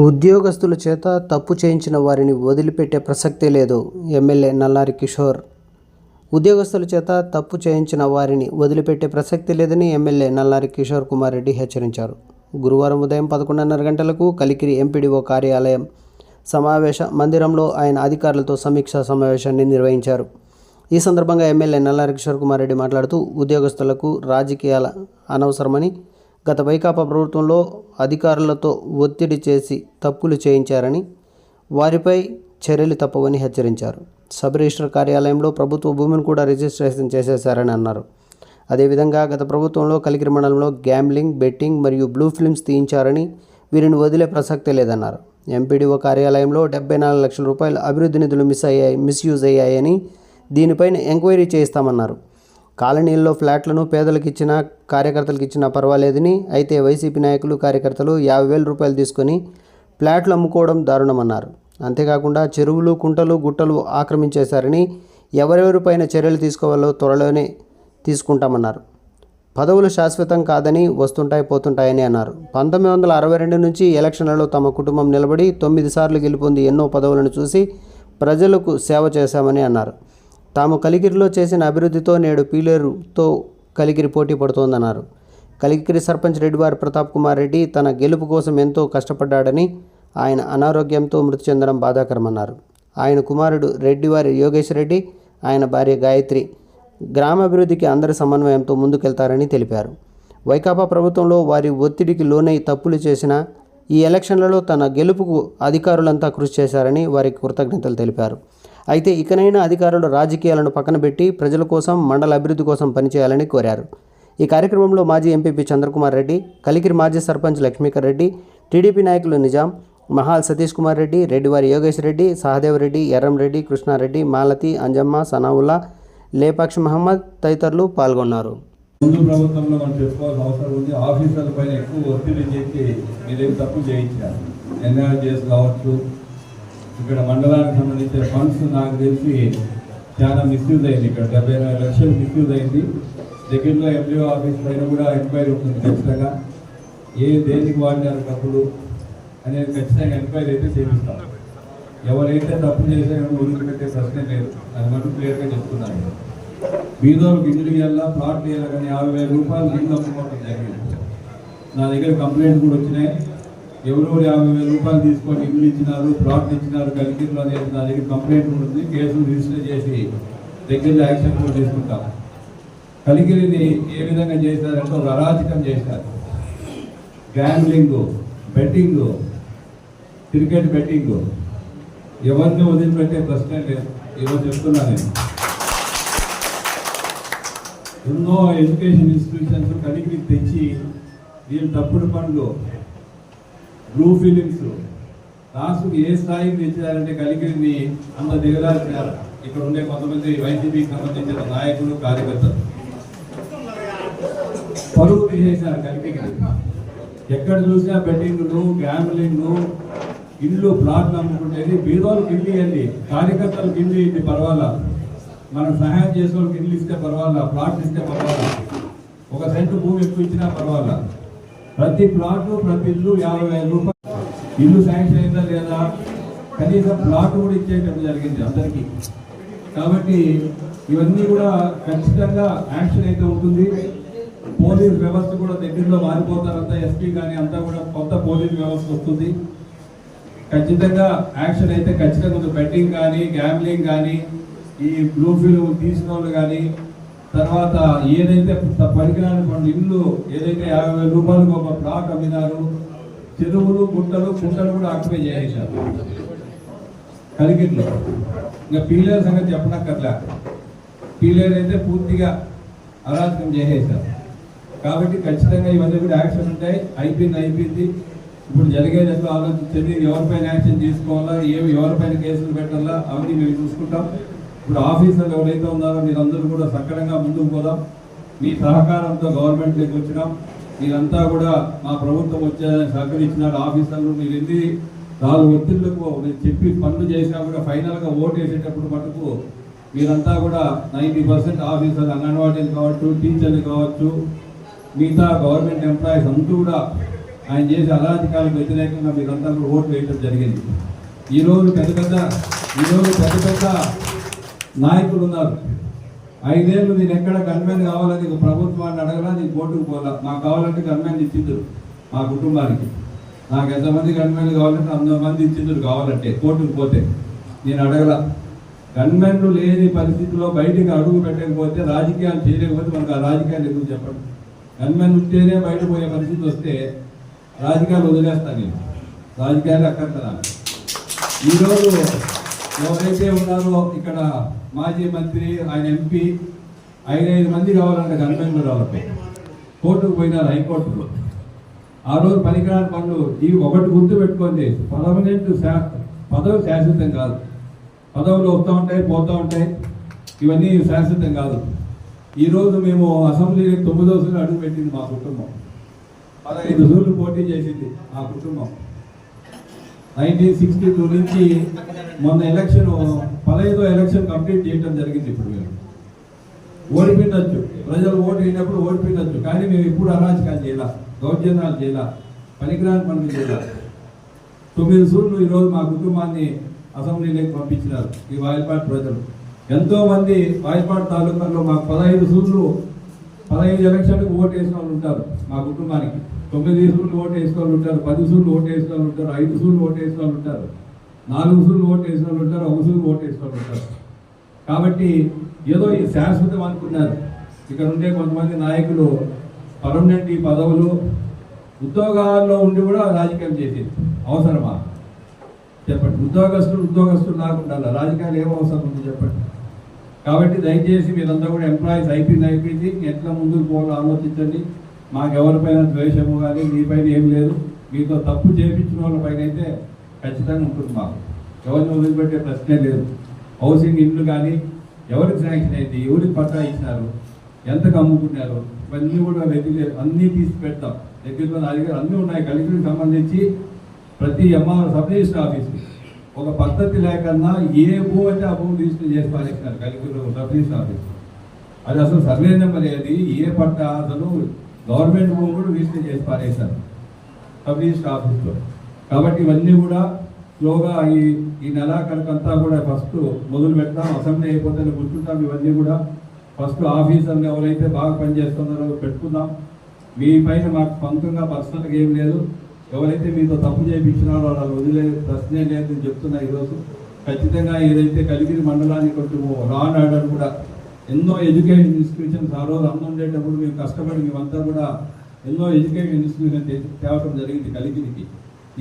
ఉద్యోగస్తుల చేత తప్పు చేయించిన వారిని వదిలిపెట్టే ప్రసక్తే లేదు ఎమ్మెల్యే నల్లారి కిషోర్. ఉద్యోగస్తుల చేత తప్పు చేయించిన వారిని వదిలిపెట్టే ప్రసక్తి లేదని ఎమ్మెల్యే నల్లారి కిషోర్ కుమార్ రెడ్డి హెచ్చరించారు. గురువారం ఉదయం పదకొండున్నర గంటలకు కలికిరి ఎంపీడీఓ కార్యాలయం సమావేశ మందిరంలో ఆయన అధికారులతో సమీక్షా సమావేశాన్ని నిర్వహించారు. ఈ సందర్భంగా ఎమ్మెల్యే నల్లారి కిషోర్ కుమార్ రెడ్డి మాట్లాడుతూ ఉద్యోగస్తులకు రాజకీయాల అనవసరమని గత వైకాపా ప్రభుత్వంలో అధికారులతో ఒత్తిడి చేసి తప్పులు చేయించారని వారిపై చర్యలు తప్పవని హెచ్చరించారు. సబ్ రిజిస్టర్ కార్యాలయంలో ప్రభుత్వ భూమిని కూడా రిజిస్ట్రేషన్ చేసేశారని అన్నారు. అదేవిధంగా గత ప్రభుత్వంలో కలికిరి మండలంలో గ్యాంబ్లింగ్ బెట్టింగ్ మరియు బ్లూ ఫిల్మ్స్ తీయించారని వీరిని వదిలే ప్రసక్తే లేదన్నారు. ఎంపీడీఓ కార్యాలయంలో డెబ్బై నాలుగు లక్షల రూపాయల అభివృద్ధి నిధులు మిస్ అయ్యాయి మిస్యూజ్ అయ్యాయని దీనిపైన ఎంక్వైరీ చేయిస్తామన్నారు. కాలనీల్లో ఫ్లాట్లను పేదలకు ఇచ్చినా కార్యకర్తలకు ఇచ్చినా పర్వాలేదని అయితే వైసీపీ నాయకులు కార్యకర్తలు యాభై వేల రూపాయలు తీసుకొని ఫ్లాట్లు అమ్ముకోవడం దారుణమన్నారు. అంతేకాకుండా చెరువులు కుంటలు గుట్టలు ఆక్రమించేశారని ఎవరెవరిపైన చర్యలు తీసుకోవాలో త్వరలోనే తీసుకుంటామన్నారు. పదవులు శాశ్వతం కాదని వస్తుంటాయి పోతుంటాయని అన్నారు. పంతొమ్మిది వందల అరవై రెండు నుంచి ఎలక్షన్లలో తమ కుటుంబం నిలబడి తొమ్మిది సార్లు గెలుపొంది ఎన్నో పదవులను చూసి ప్రజలకు సేవ చేశామని అన్నారు. తాము కలిగిరిలో చేసిన అభివృద్ధితో నేడు పీలేరుతో కలిగిరి పోటీ పడుతోందన్నారు. కలిగిరి సర్పంచ్ రెడ్డివారి ప్రతాప్ కుమార్ రెడ్డి తన గెలుపు కోసం ఎంతో కష్టపడ్డాడని ఆయన అనారోగ్యంతో మృతి చెందడం బాధాకరమన్నారు. ఆయన కుమారుడు రెడ్డివారి యోగేష్ రెడ్డి ఆయన భార్య గాయత్రి గ్రామాభివృద్ధికి అందరి సమన్వయంతో ముందుకెళ్తారని తెలిపారు. వైకాపా ప్రభుత్వంలో వారి ఒత్తిడికి లోనై తప్పులు చేసిన ఈ ఎలక్షన్లలో తన గెలుపుకు అధికారులంతా కృషి చేశారని వారికి కృతజ్ఞతలు తెలిపారు. అయితే ఇకనైనా అధికారులు రాజకీయాలను పక్కన పెట్టి ప్రజల కోసం మండల అభివృద్ధి కోసం పనిచేయాలని కోరారు. ఈ కార్యక్రమంలో మాజీ ఎంపీపీ చంద్రకుమార్ రెడ్డి కలికిరి మాజీ సర్పంచ్ లక్ష్మీకర్ రెడ్డి టీడీపీ నాయకులు నిజాం మహాల్ సతీష్ కుమార్ రెడ్డి రెడ్డివారి యోగేష్ రెడ్డి సహదేవ్ రెడ్డి ఎర్రంరెడ్డి కృష్ణారెడ్డి మాలతి అంజమ్మ సనావుల్లా లేపాక్షి మహమ్మద్ తదితరులు పాల్గొన్నారు. ముందు ప్రభుత్వంలో మనం చెప్పుకోవాల్సిన అవసరం ఉంది. ఆఫీసర్ల పైన ఎక్కువ ఒత్తిడి చేసి మీరేం తప్పు చేయించారు? ఎన్ఆర్జీఎస్ కావచ్చు ఇక్కడ మండలానికి సంబంధించిన ఫండ్స్ నాకు తెలిసి చాలా మిస్యూజ్ అయింది. ఇక్కడ డెబ్బై నాలుగు లక్షలు మిస్యూజ్ అయింది. దగ్గరలో ఎండిఓ ఆఫీస్ పైన కూడా ఎంక్వైరీ ఉంటుంది ఖచ్చితంగా. ఏ దేనికి వాడినారు డబ్బులు అనేది ఖచ్చితంగా ఎంక్వైరీ అయితే చేపిస్తాం. ఎవరైతే తప్పు చేశారో ఊరికి పెట్టే ప్రశ్నే లేదు. అది మటు క్లియర్గా చెప్తున్నాను బీదోళ్ళకి ఇల్లు ఇవ్వాలా ప్లాట్ ఇవ్వాలి కానీ యాభై వేల రూపాయలు నీళ్ళు అమ్ముకోవడం జరిగింది. నా దగ్గర కంప్లైంట్ కూడా వచ్చినాయి. ఎవరెవరు యాభై వేల రూపాయలు తీసుకొని ఇల్లు ఇచ్చినారు ప్లాట్ ఇచ్చినారు కలిగిలో అనేది నా దగ్గర కంప్లైంట్ ఉంటుంది. కేసు రిజిస్టర్ చేసి దగ్గరలో యాక్షన్ కూడా తీసుకుంటాం కలిగిరిని ఏ విధంగా చేశారంటే ఒక అరాచకం చేశారు. గ్యాంబ్లింగ్ బెట్టింగ్ క్రికెట్ బెట్టింగ్ ఎవరిని వదిలిపెట్టే ప్రశ్న లేదు. ఏమో చెప్తున్నా నేను. ఎన్నో ఎడ్యుకేషన్ ఇన్స్టిట్యూషన్స్ కలిగి తెచ్చి వీళ్ళు తప్పుడు పనులు బ్లూ ఫీలింగ్స్ రాష్ట్రం ఏ స్థాయికి తెచ్చారంటే కలిగిరిని అంత దిగదార్చారు ఇక్కడ ఉండే కొంతమంది వైసీపీకి సంబంధించిన నాయకులు కార్యకర్తలు. పరుగు తీసేశారు కలిగిరి. ఎక్కడ చూసినా బెట్టింగ్లు గ్యాంబ్లింగ్ ఇల్లు ప్లాట్లు అమ్ముకుంటేది బీదోళ్ళకి ఇల్లు ఇవ్వండి కార్యకర్తలకు ఇల్లు ఇవ్వండి పర్వాలా. మనం సహాయం చేసే వాళ్ళకి ఇల్లు ఇస్తే పర్వాలా ప్లాట్ ఇస్తే పర్వాలా. ఒక సెంటు భూమి ఎక్కువ ఇచ్చినా పర్వాలా. ప్రతి ప్లాట్ ప్రతి ఇల్లు యాభై వేల రూపాయలు. ఇల్లు శాంక్షన్ అయిందా లేదా? కనీసం ప్లాట్ కూడా ఇచ్చేయటం జరిగింది అందరికీ. కాబట్టి ఇవన్నీ కూడా ఖచ్చితంగా యాక్షన్ అయితే ఉంటుంది. పోలీస్ వ్యవస్థ కూడా దగ్గరలో మారిపోతారంతా. ఎస్పీ కానీ అంతా కూడా కొత్త పోలీస్ వ్యవస్థ వస్తుంది. ఖచ్చితంగా యాక్షన్ అయితే ఖచ్చితంగా బెట్టింగ్ కానీ గ్యాంబ్లింగ్ కానీ ఈ బ్లూ ఫిల్మ్ తీసిన వాళ్ళు కానీ తర్వాత ఏదైతే పరికరాన్ని పనులు ఇల్లు ఏదైతే యాభై వేల రూపాయలకు ఒక ప్లాట్ అమ్మినారు చెరువులు గుట్టలు కుంటలు కూడా ఆక్యుపై చేసేసారు కలిగిట్లో. ఇంకా పీలేర్ సంగతి చెప్పనక్కర్లే. పీలేర్ అయితే పూర్తిగా అరాచకం చేసేసారు కాబట్టి ఖచ్చితంగా ఇవన్నీ కూడా యాక్షన్ ఉంటాయి. అయిపోయింది అయిపోయింది. ఇప్పుడు జరిగేది ఎట్లా ఆలోచించండి ఎవరిపైన యాక్షన్ తీసుకోవాలా? ఏమి ఎవరిపైన కేసులు పెట్టాలా? అవన్నీ మేము చూసుకుంటాం. ఇప్పుడు ఆఫీసర్లు ఎవరైతే ఉన్నారో మీరందరూ కూడా సక్రమంగా ముందుకు పోదాం. మీ సహకారంతో గవర్నమెంట్ దగ్గర వచ్చినాం. మీరంతా కూడా మా ప్రభుత్వం వచ్చేదని సహకరించినారు ఆఫీసర్లు. మీరు ఎన్ని నాలుగు ఒత్తిళ్ళకు నేను చెప్పి పనులు చేసినా కూడా ఫైనల్గా ఓటు వేసేటప్పుడు మటుకు మీరంతా కూడా నైంటీ పర్సెంట్ ఆఫీసర్లు అంగన్వాడీలు కావచ్చు టీచర్లు కావచ్చు మిగతా గవర్నమెంట్ ఎంప్లాయీస్ అంతా కూడా ఆయన చేసే అరాజకాలకు వ్యతిరేకంగా మీరంతా కూడా ఓటు వేయడం జరిగింది. ఈరోజు పెద్ద పెద్ద ఈరోజు పెద్ద పెద్ద నాయకులు ఉన్నారు ఐదేళ్ళు నేను ఎక్కడ గన్మెన్ కావాలని నీకు ప్రభుత్వాన్ని అడగలా నీకు కోర్టుకు పోలా. మాకు కావాలంటే గన్మెన్ ఇచ్చిండ్రు మా కుటుంబానికి. నాకు ఎంతమంది గన్మెన్ కావాలంటే అంతమంది ఇచ్చిండ్రు కావాలంటే కోర్టుకు పోతే. నేను అడగలా. గన్మెన్లు లేని పరిస్థితిలో బయటికి అడుగు పెట్టకపోతే రాజకీయాలు చేయలేకపోతే మనకు ఆ రాజకీయాలు ఎందుకు చెప్పండి గన్మెన్ ఉంటేనే బయట పోయే పరిస్థితి వస్తే రాజకీయాలు వదిలేస్తాను నేను. రాజకీయాలు అక్కర్తనా ఈరోజు ఎవరైతే ఉన్నారో ఇక్కడ మాజీ మంత్రి ఆయన ఎంపీ ఐదైదు మంది కావాలంటే గన్మెన్ రావాలి కోర్టుకు పోయినారు హైకోర్టులో. ఆ రోజు పనికిరాని పనులు ఇవి ఒకటి గుర్తు పెట్టుకోండి. పర్మనెంట్ శా- పదవి శాశ్వతం కాదు. పదవులు వస్తూ ఉంటాయి పోతూ ఉంటాయి. ఇవన్నీ శాశ్వతం కాదు. ఈరోజు మేము అసెంబ్లీ తొమ్మిదో సూర్యులు అడుగు పెట్టింది మా కుటుంబం. పదహైదు సూర్లు పోటీ చేసింది ఆ కుటుంబం. నైన్టీన్ సిక్స్టీ టూ నుంచి మొన్న ఎలక్షన్ పదహైదో ఎలక్షన్ కంప్లీట్ చేయడం జరిగింది ఇప్పుడు మేము ఓడిపోయిండొచ్చు ప్రజలు ఓటు అయినప్పుడు ఓడిపోయిండొచ్చు కానీ మేము ఇప్పుడు అరాచకాలు చేయాల దౌర్జన్యాలు చేయాల పనికిరాని పనులు చేయాల. తొమ్మిది సూర్లు ఈరోజు మా కుటుంబాన్ని అసెంబ్లీలోకి పంపించినారు ఈ వాయిపాటి ప్రజలు. ఎంతోమంది మంది తాలూకాలో మాకు పదహైదు సూర్లు పదహైదు ఎలక్షన్లకు ఓటు వేసిన వాళ్ళు ఉంటారు మా కుటుంబానికి. తొమ్మిది సూర్లు ఓటు వేసిన వాళ్ళు ఉంటారు పది సూర్లు ఓటు వేసిన వాళ్ళు ఉంటారు ఐదు సూర్లు ఓటు వేసిన వాళ్ళు ఉంటారు నాలుగు సూర్లు ఓటు వేసిన వాళ్ళు ఉంటారు ఒక సూర్లు ఓటు వేసిన వాళ్ళు ఉంటారు. కాబట్టి ఏదో ఈ శాశ్వతం అనుకున్నారు. ఇక్కడ ఉండే కొంతమంది నాయకులు పర్మనెంట్ ఈ పదవులు ఉద్యోగాల్లో ఉండి కూడా రాజకీయం చేసేది. అవసరమా? చెప్పండి. ఉద్యోగస్తులు ఉద్యోగస్తులు నాకు ఉండాలి? రాజకీయాలు ఏం అవసరం ఉంది చెప్పండి. కాబట్టి దయచేసి మీరంతా కూడా ఎంప్లాయీస్ అయిపోయింది అయిపోయింది. ఎట్లా ముందుకు పోవాలో ఆలోచించండి. మాకు ఎవరిపైన ద్వేషము కానీ మీపైన ఏం లేదు. మీతో తప్పు చేయించిన వాళ్ళపైన అయితే ఖచ్చితంగా ఉంటుంది మాకు. ఎవరిని వదిలిపెట్టే ప్రశ్నే లేదు. హౌసింగ్ ఇండ్లు కానీ ఎవరికి శాంక్షన్ అయింది ఎవరికి పట్టా ఇచ్చినారు ఎంతకు అమ్ముకున్నారు ఇవన్నీ కూడా వెతికి అన్నీ తీసి పెడతాం. దగ్గరలో నా దగ్గర అన్నీ ఉన్నాయి. కలిగిరికి సంబంధించి ప్రతి ఎంఆర్ సబ్ రిజిస్టర్ ఆఫీస్ ఒక పద్ధతి లేకన్నా ఏ భూమి అంటే ఆ భూమి తీసుకుని చేసి పారేసినారు కలిగిరిలో సబ్ ఆఫీస్ అది అసలు సర్వే నెంబర్ ఏది? ఏ పట్ట అసలు గవర్నమెంట్ భూమి కూడా తీసుకుని చేసి పారేశారు సబ్ ఆఫీస్లో కాబట్టి ఇవన్నీ కూడా స్లోగా ఈ ఈ నెలాఖరికంతా కూడా ఫస్ట్ మొదలు పెడతాం. అసెంబ్లీ అయిపోతే గుర్తుంటాం. ఇవన్నీ కూడా ఫస్ట్ ఆఫీసర్లు ఎవరైతే బాగా పనిచేస్తున్నారో పెట్టుకుందాం. మీ పైన మాకు సొంతంగా పర్సనల్గా ఏం లేదు. ఎవరైతే మీతో తప్పు చేయించినారో వాళ్ళు వదిలే ప్రశ్నే లేదని చెప్తున్నా ఈరోజు. ఖచ్చితంగా ఏదైతే కలిగిరి మండలానికి కొంచెం రాన్ ఆర్డర్ కూడా ఎన్నో ఎడ్యుకేషన్ ఇన్స్టిట్యూషన్స్ ఆ రోజు అన్న ఉండేటప్పుడు మేము కష్టపడి మేమంతా కూడా ఎన్నో ఎడ్యుకేషన్ ఇన్స్టిట్యూషన్ తేవటం జరిగింది కలిగిరికి.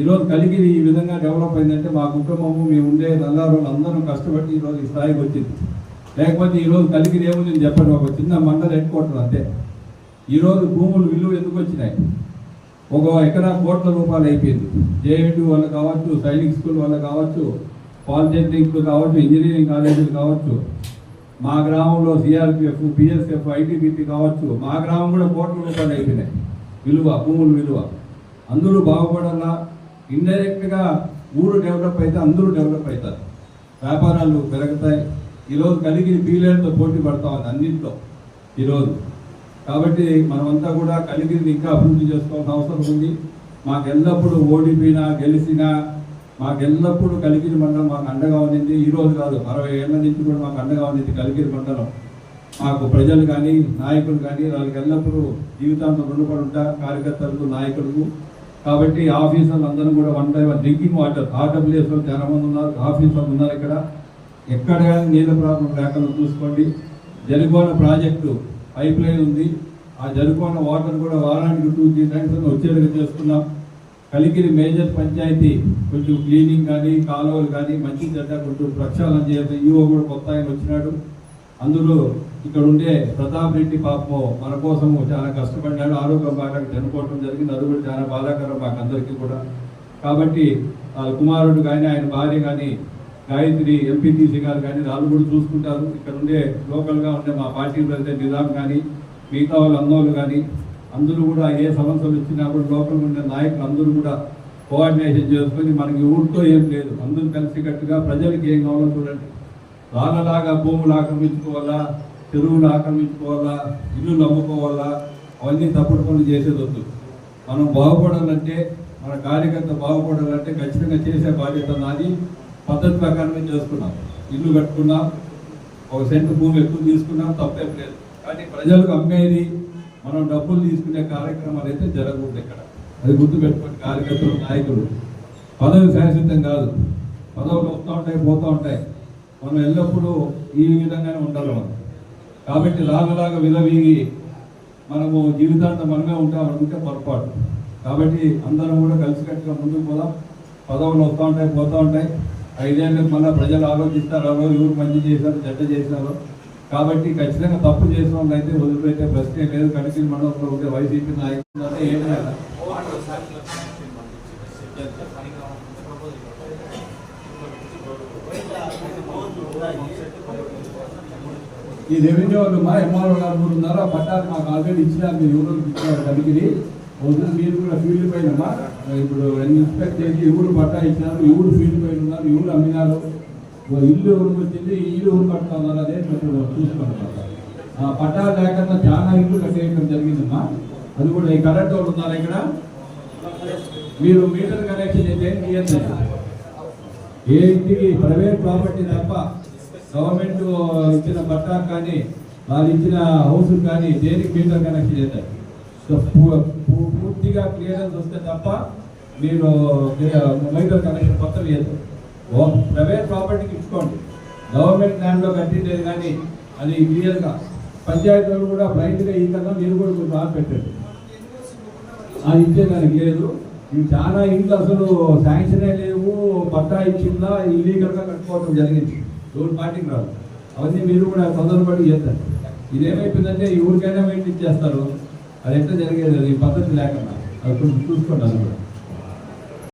ఈరోజు కలిగిరి ఈ విధంగా డెవలప్ అయిందంటే మా కుటుంబము మేము ఉండే నల్లారు అందరం కష్టపడి ఈరోజు ఈ స్థాయికి వచ్చింది. లేకపోతే ఈరోజు కలిగిరి ఏమో నేను చెప్పండి ఒక చిన్న మండల హెడ్ క్వార్టర్ అంతే. ఈరోజు భూములు విలువ ఎందుకు వచ్చినాయి? ఒక ఎకరా కోట్ల రూపాయలు అయిపోయింది. జేఎన్టీ వాళ్ళు కావచ్చు సైనిక్ స్కూల్ వాళ్ళు కావచ్చు పాలిటెక్నిక్ కావచ్చు ఇంజనీరింగ్ కాలేజీలు కావచ్చు మా గ్రామంలో సిఆర్పిఎఫ్ బిఎస్ఎఫ్ ఐటీబీపీ కావచ్చు మా గ్రామం కూడా కోట్ల రూపాయలు అయిపోయినాయి. విలువ భూముల విలువ. అందరూ బాగుపడాలా? ఇండైరెక్ట్గా ఊరు డెవలప్ అయితే అందరూ డెవలప్ అవుతారు. వ్యాపారాలు పెరుగుతాయి. ఈరోజు కలిగి బీలేరుతో పోటీ పడతా ఉంది అన్నింటిలో. ఈరోజు. కాబట్టి మనమంతా కూడా కలిగిరిని ఇంకా అభివృద్ధి చేసుకోవాల్సిన అవసరం ఉంది. మాకు ఎల్లప్పుడూ ఓడిపోయినా గెలిచినా మాకు ఎల్లప్పుడూ కలిగిరి మండలం మాకు అండగా ఉండింది. ఈ రోజు కాదు అరవై ఏళ్ళ నుంచి కూడా మాకు అండగా ఉండింది కలిగిరి మండలం. మాకు ప్రజలు కానీ నాయకులు కానీ వాళ్ళకి ఎల్లప్పుడూ జీవితాంతం రుణపడి ఉంటా కార్యకర్తలకు నాయకులకు కాబట్టి ఆఫీసర్లు అందరూ కూడా one by one drinking water. ఆర్డబ్ల్యూఎస్లో చాలా మంది ఉన్నారు ఆఫీసర్లు ఉన్నారు ఇక్కడ. ఎక్కడ కానీ నీళ్ళ ప్రాబ్లం లేకుండా చూసుకోండి. జరుగోన ప్రాజెక్టు పైప్ లైన్ ఉంది. ఆ జరుపుకున్న వాటర్ కూడా వారానికి టూ త్రీ టైమ్స్ వచ్చేలాగా చేస్తున్నాం కలిగిరి మేజర్ పంచాయతీ కొంచెం క్లీనింగ్ కానీ కాలువలు కానీ మంచి చెడ్డ కొంచెం ప్రక్షాళన చేయాలి ఈవో కూడా కొత్త ఆయన వచ్చినాడు. అందులో ఇక్కడ ఉండే ప్రతాప్ రెడ్డి పాపము మన కోసము చాలా కష్టపడినాడు. ఆరోగ్యం బాగా చనిపోవడం జరిగింది. అది కూడా చాలా బాధాకరం మాకు అందరికీ కూడా. కాబట్టి వాళ్ళ కుమారుడు కానీ ఆయన భార్య కానీ గాయత్రి ఎంపీటీసీ గారు కానీ వాళ్ళు కూడా చూసుకుంటారు. ఇక్కడ ఉండే లోకల్గా ఉండే మా పార్టీ ప్రెసిడెంట్ నిజాం కానీ మిగతా వాళ్ళు అందోళ్ళు కానీ అందరూ కూడా ఏ సమస్యలు వచ్చినా కూడా లోకల్ ఉండే నాయకులు అందరూ కూడా కోఆర్డినేషన్ చేసుకొని మనకి ఊరితో ఏం లేదు. అందరూ కలిసికట్టుగా ప్రజలకి ఏం కావాలో చూడండి. రాళ్ళలాగా భూములు ఆక్రమించుకోవాలా చెరువులు ఆక్రమించుకోవాలా ఇల్లులు అమ్ముకోవాలా అవన్నీ తప్పుడు పనులు చేసేది వద్దు. మనం బాగుపడాలంటే మన కార్యకర్త బాగుపడాలంటే ఖచ్చితంగా చేసే బాధ్యత నాది. పద్ధతి ప్రకారమే చేసుకున్నాం. ఇల్లు కట్టుకున్నాం. ఒక సెంటు భూమి ఎక్కువ తీసుకున్నాం తప్పేం లేదు. కానీ ప్రజలకు అమ్మేది మనం డబ్బులు తీసుకునే కార్యక్రమాలు అయితే జరగకూడదు ఇక్కడ. అది గుర్తుపెట్టుకోండి కార్యకర్తలు నాయకులు. పదవి శాశ్వతం కాదు. పదవులు వస్తూ ఉంటాయి పోతూ ఉంటాయి. మనం ఎల్లప్పుడూ ఈ విధంగానే ఉండాలి మనం. కాబట్టి లాగలాగా విలవీగి మనము జీవితాంతం మనమే ఉంటాం పొరపాటు. కాబట్టి అందరం కూడా కలిసికట్టుగా ముందుకు పోదాం. పదవులు వస్తూ ఉంటాయి పోతూ ఉంటాయి. ఐదేళ్ళు మళ్ళీ ప్రజలు ఆలోచిస్తారో ఎవరు మంచి చేశారో చెడ్డ చేశారో. కాబట్టి ఖచ్చితంగా తప్పు చేసిన వాళ్ళు అయితే వదిలిపెట్టే ప్రశ్నే లేదు. కడికి మండలంలో ఉండే వైసీపీ నాయకులు అంటే ఏం లేదు. ఈ రెవెన్యూ వాళ్ళు మా ఎంఆర్ఓ గారు ఉన్నారు? ఆ పట్టాలు మాకు ఆల్రెడీ ఇచ్చినారు మీరు ఎవరు ఇచ్చినారు కలిగిరి వద్దు మీరు కూడా ఫీల్డ్ పైన ఇప్పుడు ఇన్స్పెక్ట్ చేసి ఎవరు పట్టా ఇచ్చినారు ఎవరు ఫీల్డ్ పైన ఉన్నారు ఎవరు అమ్మినారు. ఇల్లు ఎవరు వచ్చింది ఇల్లు ఎవరు కట్టుకున్నారు అదే మీరు చూసుకుంటారు ఆ పట్టా లేకుండా చాలా ఇల్లు కట్టేయడం జరిగిందమ్మా. అది కూడా ఈ కరెంట్ వాళ్ళు ఉన్నారు ఇక్కడ? మీరు మీటర్ కనెక్షన్ అయితే ఏం ఏ ఇంటికి ప్రైవేట్ ప్రాపర్టీ తప్ప గవర్నమెంట్ ఇచ్చిన పట్టా కానీ వాళ్ళు ఇచ్చిన హౌస్ కానీ దేనికి మీటర్ కనెక్షన్ చేస్తారు పూర్తిగా క్లియరెన్స్ వస్తే తప్ప మీరు మైటర్ కనెక్షన్ కొత్త లేదు. ప్రైవేట్ ప్రాపర్టీకి ఇచ్చుకోండి. గవర్నమెంట్ ల్యాండ్లో కట్టిండేది కానీ అది క్లియర్గా పంచాయతీలు కూడా బ్రైట్గా ఈ కన్నా మీరు కూడా కొంచెం బాగా పెట్టండి. అది ఇచ్చేదానికి లేదు. ఇవి చాలా ఇంట్లో అసలు శాంక్షన్ లేవు. పట్టా ఇచ్చిందా ఇల్లీగల్గా కట్టుకోవడం జరిగింది. రోడ్ పార్టీకి రాదు. అవన్నీ మీరు కూడా తొందరపడి చేస్తారు. ఇదేమైపోయిందంటే ఎవరికైనా వెయిట్ ఇచ్చేస్తారు అది ఎట్లా జరిగేది? అది పద్ధతి లేకుండా. అది కొంచెం చూసుకోండి అది కూడా.